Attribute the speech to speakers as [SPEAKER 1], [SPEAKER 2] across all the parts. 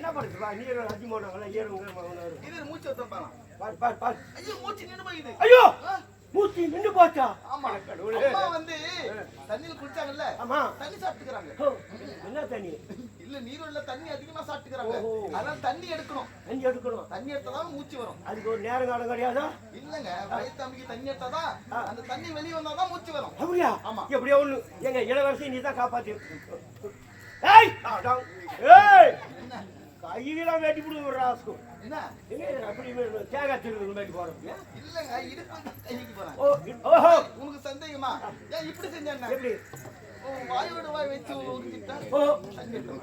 [SPEAKER 1] என்ன பண்ணுறா நீர் போனாங்களா ஏறுங்க
[SPEAKER 2] இது மூச்சு பாலாம்
[SPEAKER 1] பாரு பாரு பாரு.
[SPEAKER 2] ஐயோ மூச்சு நின்று போயிடுது
[SPEAKER 1] ஐயோ! மூச்சு நின்று போச்சா?
[SPEAKER 2] ஆமா.
[SPEAKER 1] கடவுளே.
[SPEAKER 2] அம்மா வந்து தண்ணியில் குளிச்சாங்கல்ல?
[SPEAKER 1] ஆமா.
[SPEAKER 2] தண்ணி சாப்பிட்டுக்கிறாங்க.
[SPEAKER 1] என்ன தண்ணி?
[SPEAKER 2] இல்ல நீருள்ள தண்ணி அதிகமா சாப்பிட்டுக்கிறாங்க. அதனால தண்ணி எடுக்கணும்.
[SPEAKER 1] தண்ணி எடுக்கணும்.
[SPEAKER 2] தண்ணி எடுத்தாதான் மூச்சு வரும்.
[SPEAKER 1] அதுக்கு ஒரு நேரம் காலம் கிடையாதா?
[SPEAKER 2] இல்லங்க வயிற்று தண்ணி எடுத்தாதான் அந்த தண்ணி வெளிய வந்தாதான் மூச்சு வரும்.
[SPEAKER 1] அப்படியா?
[SPEAKER 2] ஆமா.
[SPEAKER 1] எப்படியோ ஒண்ணு. எங்க இளவரசி நீ தான் காப்பாத்தி. ஏய்! அதான். ஏய்! கையெல்லாம் வெட்டி விடுங்க ராஸ்கு.
[SPEAKER 2] என்ன?
[SPEAKER 1] அப்படி தேங்காய் திருவிழா மாதிரி போறோம்.
[SPEAKER 2] இல்லங்க இடுப்பு கைக்கு போறேன்
[SPEAKER 1] ஓ ஓஹோ.
[SPEAKER 2] உனக்கு சந்தேகமா? ஏன் இப்படி செஞ்சேன்
[SPEAKER 1] எப்படி?
[SPEAKER 2] வாயோட வாய் வச்சு.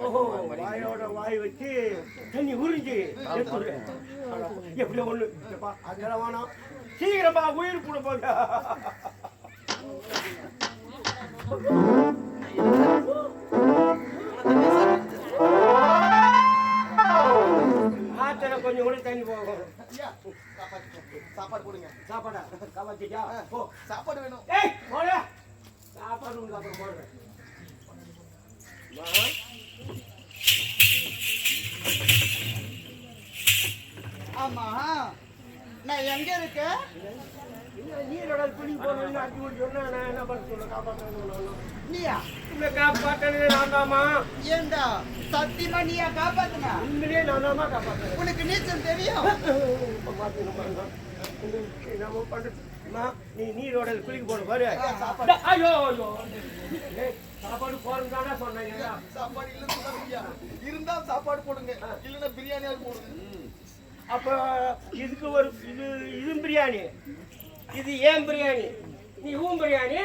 [SPEAKER 1] ஓஹோ வாயோட வாய் வச்சு தண்ணி உறிஞ்சி எப்படியோ ஒண்ணு? அதெல்லாம் வேணாம் சீக்கிரமா உயிர் கூட போங்க. ஆத்துல கொஞ்சம் கூட தண்ணி போகும்.
[SPEAKER 2] சாப்பாடு போடு. சாப்பாடு போடுங்க.
[SPEAKER 1] சாப்பாடா? காப்பாத்திட்டா போ.
[SPEAKER 2] சாப்பாடு வேணும்.
[SPEAKER 1] ஏய் போட. சாப்பாடு உனக்கு அப்புறம் போடுறேன்.
[SPEAKER 2] ஆமா. நான் எங்க இருக்கேன்? ஏண்டா? சத்தியமா நீயா காப்பாத்துனா?
[SPEAKER 1] உண்மையிலேயே நான் தாமா காப்பாற்றுறேன்
[SPEAKER 2] உனக்கு நீச்சல் தெரியும்?
[SPEAKER 1] நம்ம நீ நீரோட குளிக்க போட பாரு.
[SPEAKER 2] சாப்பாடு.
[SPEAKER 1] ஐயோ ஐயோ. சாப்பாடு போறதுதானே சொன்னீங்க
[SPEAKER 2] சாப்பாடு சொல்லாதீங்க. இருந்தா சாப்பாடு போடுங்க. இல்லைன்னா பிரியாணியாவது போடுங்க.
[SPEAKER 1] அப்ப இதுக்கு ஒரு இது இது பிரியாணி. இது ஏன் பிரியாணி? நீ ஊன் பிரியாணி?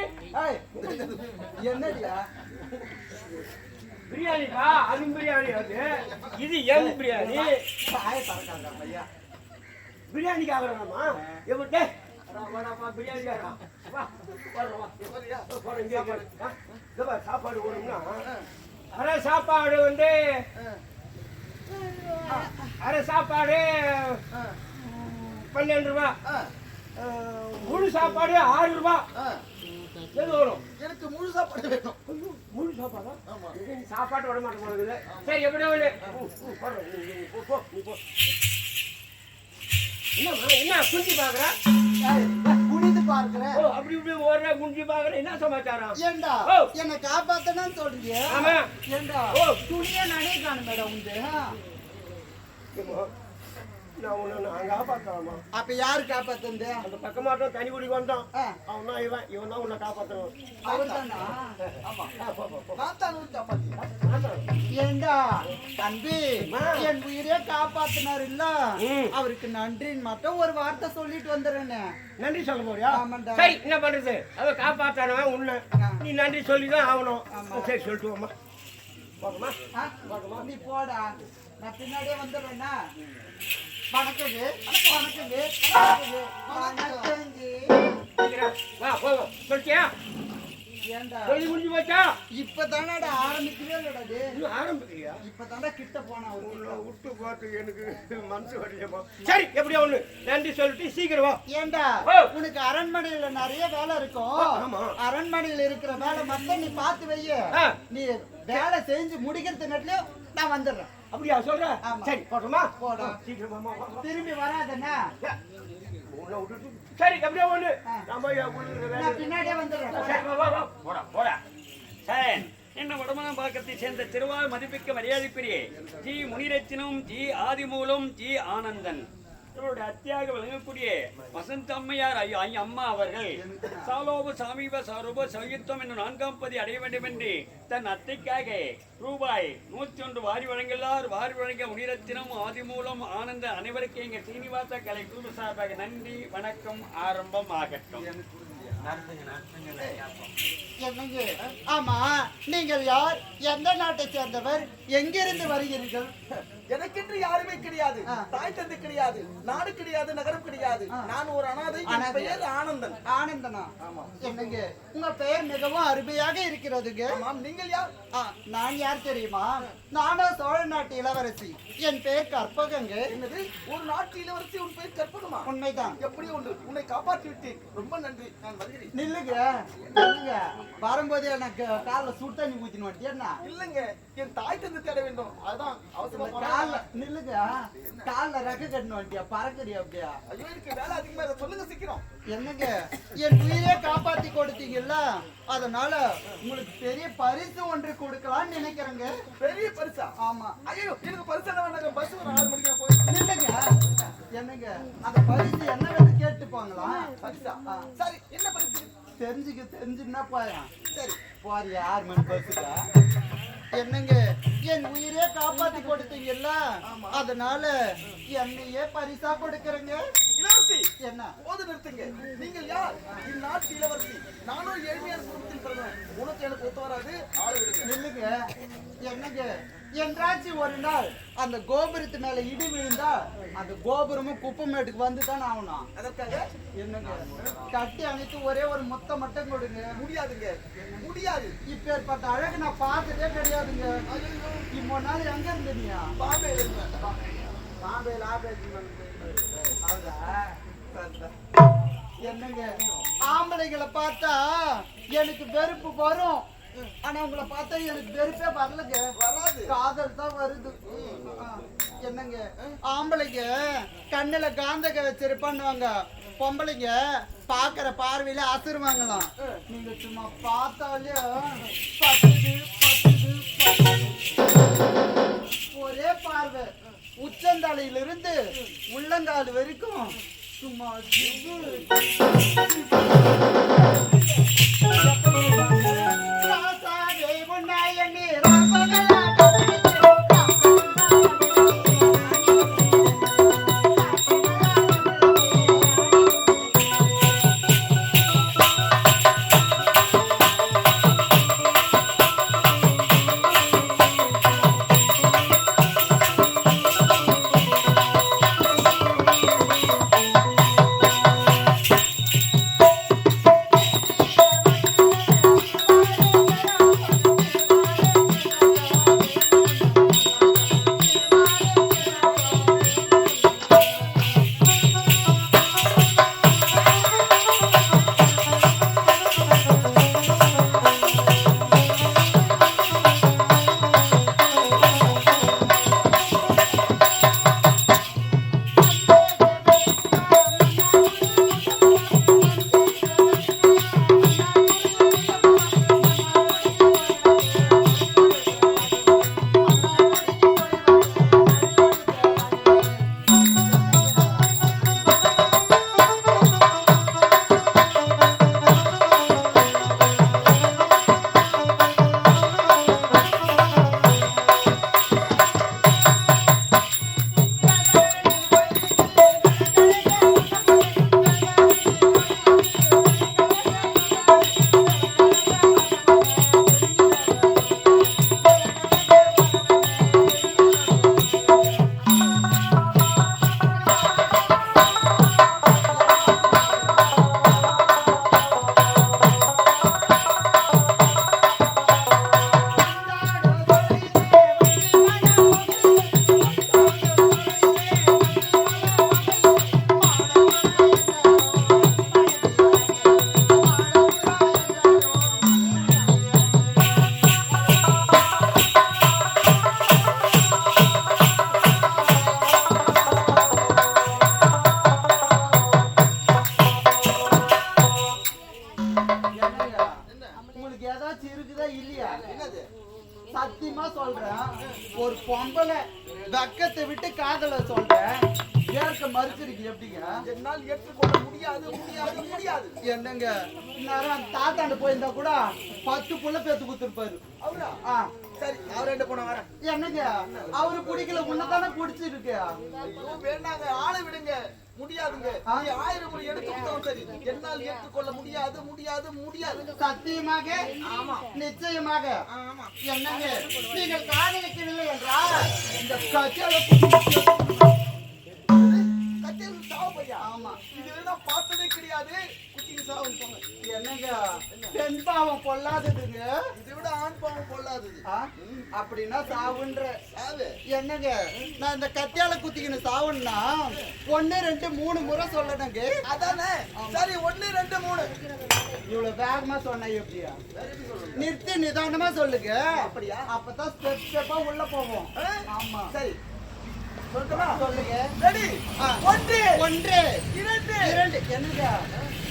[SPEAKER 2] என்னடியா?
[SPEAKER 1] பிரியாணிக்கா? அது பிரியாணி அது. இது எம் பிரியாணி. பிரியாணிக்காக வேணாமா எப்படி சாப்பாடு வேணும்னா அரை சாப்பாடு வந்து அரை சாப்பாடு பன்னெண்டு ரூபா. முழு சாப்பாடு ஆறு ரூபா. எது வரும்?
[SPEAKER 2] எனக்கு முழு சாப்பாடு வேணும்.
[SPEAKER 1] முழு சாப்பாடா? சாப்பாட்டு விட மாட்டேன் போகுது சரி எப்படியோ போ. என்னம்மா, என்ன குஞ்சு பாக்குற
[SPEAKER 2] குனிந்து பார்க்கிறேன்
[SPEAKER 1] அப்படி இப்படி ஓடுற குஞ்சு பாக்குற என்ன சமாச்சாரம்?
[SPEAKER 2] ஏண்டா. என்னை காப்பாத்தணும்னு சொல்றீங்க
[SPEAKER 1] ஆமா.
[SPEAKER 2] ஏண்டா?
[SPEAKER 1] ஓ.
[SPEAKER 2] துணியை மேடம் உண்டு.
[SPEAKER 1] நான் உன்னை நான் காப்பாத்தலாமா?
[SPEAKER 2] அப்ப யாரு காப்பாத்துந்து
[SPEAKER 1] அந்த பக்கமாட்டம் தனி குடி வந்தான். அவன் தான் இவன் இவன் தான் உன்னை காப்பாத்தணும்.
[SPEAKER 2] ஏண்டா? தம்பி. என் உயிரே காப்பாத்தினார் இல்ல. அவருக்கு நன்றின்னு மட்டும் ஒரு வார்த்தை சொல்லிட்டு வந்துடுறேன்னு
[SPEAKER 1] நன்றி சொல்ல போறியா. சரி என்ன பண்றது? அவ காப்பாத்தானவன் உன்னை. நீ நன்றி சொல்லிதான் ஆகணும். சரி சொல்லிட்டு போகமா?
[SPEAKER 2] நீ போடா. நான் பின்னாடியே வந்துடுறேன்னா? வணக்கங்க வணக்கங்க வணக்கங்க
[SPEAKER 1] முடிஞ்சு போச்சா?
[SPEAKER 2] இப்பதானடா ஆரம்பிக்கவே இல்லடா இது
[SPEAKER 1] இன்னும் ஆரம்பிக்கலையா?
[SPEAKER 2] இப்பதான்டா கிட்ட போனா
[SPEAKER 1] உன்னை விட்டு பார்த்து எனக்கு மனசு சரி எப்படியா ஒண்ணு. நன்றி சொல்லிட்டு சீக்கிரம்
[SPEAKER 2] ஏண்டா. உனக்கு அரண்மனையில நிறைய வேலை இருக்கும்.
[SPEAKER 1] ஆமா.
[SPEAKER 2] அரண்மனையில இருக்கிற வேலை மட்டும் நீ பார்த்து வைய. நீ வேலை செஞ்சு முடிக்கிறது நட்லயும் நான் வந்துடுறேன்.
[SPEAKER 1] அப்படியா சொல்ற. சரி போட்டோமா. சீக்கிரம்.
[SPEAKER 2] திரும்பி வராதண்ணா.
[SPEAKER 1] சரி எப்படியா ஒண்ணு. நம்ம
[SPEAKER 2] பின்னாடியே வந்துடுறேன்.
[SPEAKER 1] சரி வா, வா வா.
[SPEAKER 3] போடா போடா. சரி. என்ன வடமனம்பாக்கத்தை சேர்ந்த திருவாள் மதிப்பிக்க மரியாதைக்குரிய G. Munirathinam G. Adhimoolam G. Anandan. இவருடைய அத்தியாக விளங்கக்கூடிய வசந்த அம்மையார் ஐயா அம்மா அவர்கள் சாலோப சாமீப சாரூப சௌயுத்தம் என்னும் நான்காம் பதி அடைய வேண்டும் என்று தன் அத்தைக்காக ரூபாய் நூத்தி ஒன்று வாரி வழங்கலார் வாரி வழங்க முனிரத்தினம் ஆதிமூலம் ஆனந்த அனைவருக்கும் எங்க சீனிவாச கலை குழு சார்பாக நன்றி வணக்கம் ஆரம்பம் ஆகட்டும்.
[SPEAKER 2] ஆமா நீங்கள் யார்? எந்த நாட்டை சேர்ந்தவர்? எங்கிருந்து வருகிறீர்கள்? எனக்கென்று யாருமே கிடையாது. தாய் தந்தை கிடையாது. நாடு கிடையாது நகரம் கிடையாது. நான் ஒரு அனாதை. பெயர் ஆனந்தன்.
[SPEAKER 4] ஆனந்தனா? என்னங்க? உங்க பெயர் மிகவும் அருமையாக இருக்கிறதுங்க.
[SPEAKER 2] ஆமாம். நீங்கள் யார்?
[SPEAKER 4] நான் யார் தெரியுமா? நானும் சோழ நாட்டு இளவரசி. என் பெயர் கற்பகங்க.
[SPEAKER 2] என்னது? ஒரு நாட்டு இளவரசி உன் பெயர் கற்பகமா?
[SPEAKER 4] உண்மைதான்.
[SPEAKER 2] எப்படி ஒன்று உன்னை காப்பாற்றி விட்டேன் ரொம்ப நன்றி. நான் வருகிறேன்.
[SPEAKER 4] நில்லுங்க. நில்லுங்க. வரும்போது எனக்கு காலில் சுடு தண்ணி ஊத்தின்னு வண்டியா
[SPEAKER 2] இல்லைங்க. என் தாய் தந்தை வேண்டும். அவசரமா
[SPEAKER 4] கால்ல நில்லுங்க. கால்ல ரெக்க பறக்குறியா அப்படியா?
[SPEAKER 2] ஐயோ எனக்கு வேலை அதிகமா இருக்கு. சொல்லுங்க சீக்கிரம்.
[SPEAKER 4] என்னங்க? என் உயிரே காப்பாத்தி கொடுத்தீங்கல்ல? அதனால உங்களுக்கு பெரிய பரிசு ஒன்று கொடுக்கலாம்னு நினைக்கிறேங்க.
[SPEAKER 2] பெரிய பரிசா?
[SPEAKER 4] ஆமா.
[SPEAKER 2] ஐயோ எனக்கு பரிசு என்ன வேண்டாங்க பஸ் ஒரு ஆறு மணிக்கு நான் போய்
[SPEAKER 4] நில்லுங்க. என்னங்க? அந்த பரிசு என்ன வேணும் கேட்டு போங்களா?
[SPEAKER 2] பரிசா. சரி என்ன பரிசு?
[SPEAKER 4] தெரிஞ்சுக்க தெரிஞ்சுன்னா போயா
[SPEAKER 2] சரி.
[SPEAKER 4] போறிய? ஆறு மணி பஸ்ஸுக்கா? என்னங்க என் உயிரே காப்பாத்தி கொடுத்தீங்கல்ல? அதனால என்னையே பரிசா கொடுக்கறேங்க.
[SPEAKER 2] இளவரசி
[SPEAKER 4] என்ன?
[SPEAKER 2] போது நிறுத்துங்க. நீங்கள் யார்? இந்நாட்டு இளவரசி. நானும் ஏழ்மையான குடும்பத்தில் பிறந்தவன் உனக்கு எனக்கு ஒத்து வராது. ஆள
[SPEAKER 4] நில்லுங்க. என்னங்க? என்றாச்சும் ஒரு நாள் அந்த கோபுரத்து மேல இடி விழுந்தா அந்த கோபுரமும் குப்பமேட்டுக்கு வந்து தான் ஆகணும்.
[SPEAKER 2] அதற்காக
[SPEAKER 4] என்னங்க? கட்டி அணைத்து ஒரே ஒரு முத்தம் மட்டும் கொடுங்க.
[SPEAKER 2] முடியாதுங்க. முடியாது.
[SPEAKER 4] இப்பேற்பட்ட அழகு நான் பார்த்ததே கிடையாதுங்க. இப்போ நாள் எங்க இருந்தீங்க
[SPEAKER 2] பாம்பே பாம்பே
[SPEAKER 4] பாம்பேல என்னங்க? ஆம்பளைகளை பார்த்தா எனக்கு வெறுப்பு வரும். ஆனா உங்களை பார்த்தா எனக்கு வெறுப்பே வரலங்க.
[SPEAKER 2] வராது.
[SPEAKER 4] காதல் தான் வருது. என்னங்க? ஆம்பளைங்க கண்ணுல காந்தக வச்சிருப்பான்னுவாங்க. பொம்பளைங்க பாக்குற பார்வையில அசருவாங்களாம். நீங்க சும்மா பார்த்தாலே பத்துது பத்துது. ஒரே பார்வை. உச்சந்தலையிலிருந்து உள்ளங்கால் வரைக்கும் சும்மா ஒரு பொம்பளை வெக்கத்தை விட்டு காதல சொல்றேன். ஏற்க மறுச்சிருக்கு எப்படிங்க?
[SPEAKER 2] என்னால் ஏற்றுக்கொள்ள முடியாது முடியாது முடியாது.
[SPEAKER 4] என்னங்க? நேரம் தாத்தாண்டு போயிருந்தா கூட பத்து புள்ள பேத்து குத்துருப்பாரு
[SPEAKER 2] அவரா?
[SPEAKER 4] ஆ.
[SPEAKER 2] சரி அவர் என்ன போன வரேன்.
[SPEAKER 4] என்னங்க? அவரு பிடிக்கல உன்னதானே பிடிச்சிருக்கு
[SPEAKER 2] ஐயோ வேண்டாங்க ஆளை விடுங்க. முடியாதுங்க. நீ ஆயிரம் முறை எடுத்து கொடுத்தாலும் சரி. என்னால் ஏற்றுக்கொள்ள முடியாது முடியாது முடியாது.
[SPEAKER 4] சத்தியமாக?
[SPEAKER 2] ஆமா.
[SPEAKER 4] நிச்சயமாக.
[SPEAKER 2] ஆமா.
[SPEAKER 4] என்னங்க? நீங்கள் காதலிக்கவில்லை என்றால்?
[SPEAKER 2] இந்த கச்சேல பையா
[SPEAKER 4] ஆமா.
[SPEAKER 2] இது பார்த்ததே கிடையாது.
[SPEAKER 4] என்னங்க? பெண் பாவம் பொல்லாததுங்க
[SPEAKER 2] இதை விட ஆண் பாவம்
[SPEAKER 4] ஆ? அப்படின்னா சாவுன்ற.
[SPEAKER 2] சாவு.
[SPEAKER 4] என்னங்க? நான் இந்த கத்தியால குத்திக்கணும் சாவுன்னா ஒண்ணு ரெண்டு மூணு முறை சொல்லணுங்க.
[SPEAKER 2] அதானே? சரி ஒண்ணு ரெண்டு மூணு.
[SPEAKER 4] இவ்வளவு வேகமா சொன்னா எப்படியா நிறுத்தி நிதானமா சொல்லுங்க.
[SPEAKER 2] அப்படியா?
[SPEAKER 4] அப்பதான் ஸ்டெப் ஸ்டெப்பா உள்ள போவோம்? ஆமா.
[SPEAKER 2] சரி.
[SPEAKER 4] சொல்லுங்க.
[SPEAKER 2] ரெடி. ஒன்று.
[SPEAKER 4] ஒன்று.
[SPEAKER 2] இரண்டு.
[SPEAKER 4] இரண்டு. என்னங்க?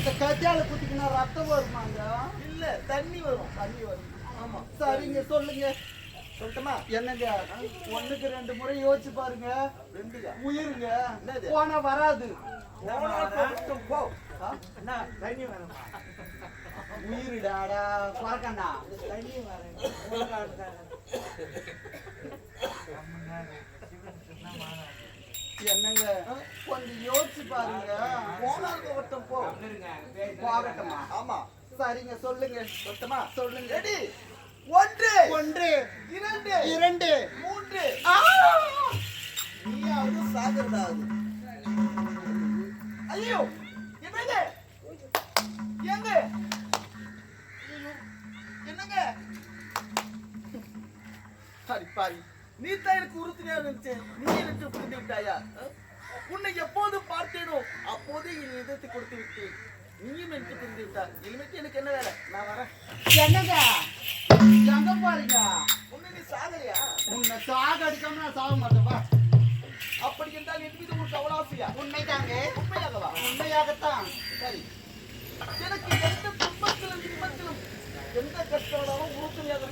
[SPEAKER 4] இந்த கத்தியால குத்திக்கணும் ரத்தம் வருமாங்க?
[SPEAKER 2] இல்ல தண்ணி வரும். தண்ணி வரும். ஆமா.
[SPEAKER 4] சரிங்க சொல்லுங்க.
[SPEAKER 2] சொல்லட்டுமா?
[SPEAKER 4] என்னங்க? ஒண்ணுக்கு ரெண்டு முறை யோசிச்சு பாருங்க.
[SPEAKER 2] ரெண்டுயா
[SPEAKER 4] உயிருங்க? போனா வராது.
[SPEAKER 2] போ.
[SPEAKER 4] ஆ?
[SPEAKER 1] தண்ணி
[SPEAKER 4] உயிருடாடா குறக்கண்ணா என்னங்க? கொஞ்சம் யோசிச்சு பாருங்க.
[SPEAKER 2] போனால் போகட்டும் போ.
[SPEAKER 4] போகட்டுமா
[SPEAKER 2] ஆமா.
[SPEAKER 4] சரிங்க சொல்லுங்க.
[SPEAKER 2] சொல்லட்டுமா
[SPEAKER 4] சொல்லுங்க.
[SPEAKER 2] ரெடி. ஒன்று.
[SPEAKER 4] ஒன்று.
[SPEAKER 2] இரண்டு.
[SPEAKER 4] இரண்டு.
[SPEAKER 2] மூன்று.
[SPEAKER 4] ஆ!
[SPEAKER 2] நீயாவது சாகிறதாவது ஐயோ! என்னங்க? எங்க என்னங்க? அடி பாவி நீ தான் எனக்கு உறுதுணையா நினைச்சேன் நீ எனக்கு புரிந்து விட்டாயா? உன்னை எப்போது பார்த்தேனோ அப்போதே என் இதயத்தை கொடுத்து விட்டேன். நீயும் எனக்கு புரிந்து விட்டாய். இனிமேட்டு எனக்கு என்ன வேலை? நான் வரேன்.
[SPEAKER 4] என்னங்க? எங்க போறீங்க?
[SPEAKER 2] உன்னை நீ சாகலையா?
[SPEAKER 4] உன்னை சாக அடிக்காம நான் சாக மாட்டேப்பா
[SPEAKER 2] அப்படி என்றால் என் மீது உனக்கு அவலாசியா
[SPEAKER 4] உண்மைதாங்க.
[SPEAKER 2] உண்மையாகவா?
[SPEAKER 4] உண்மையாகத்தான்.
[SPEAKER 2] சரி. எனக்கு எந்த துன்பத்திலும் இன்பத்திலும் எந்த கஷ்டம் உறுதுணையாக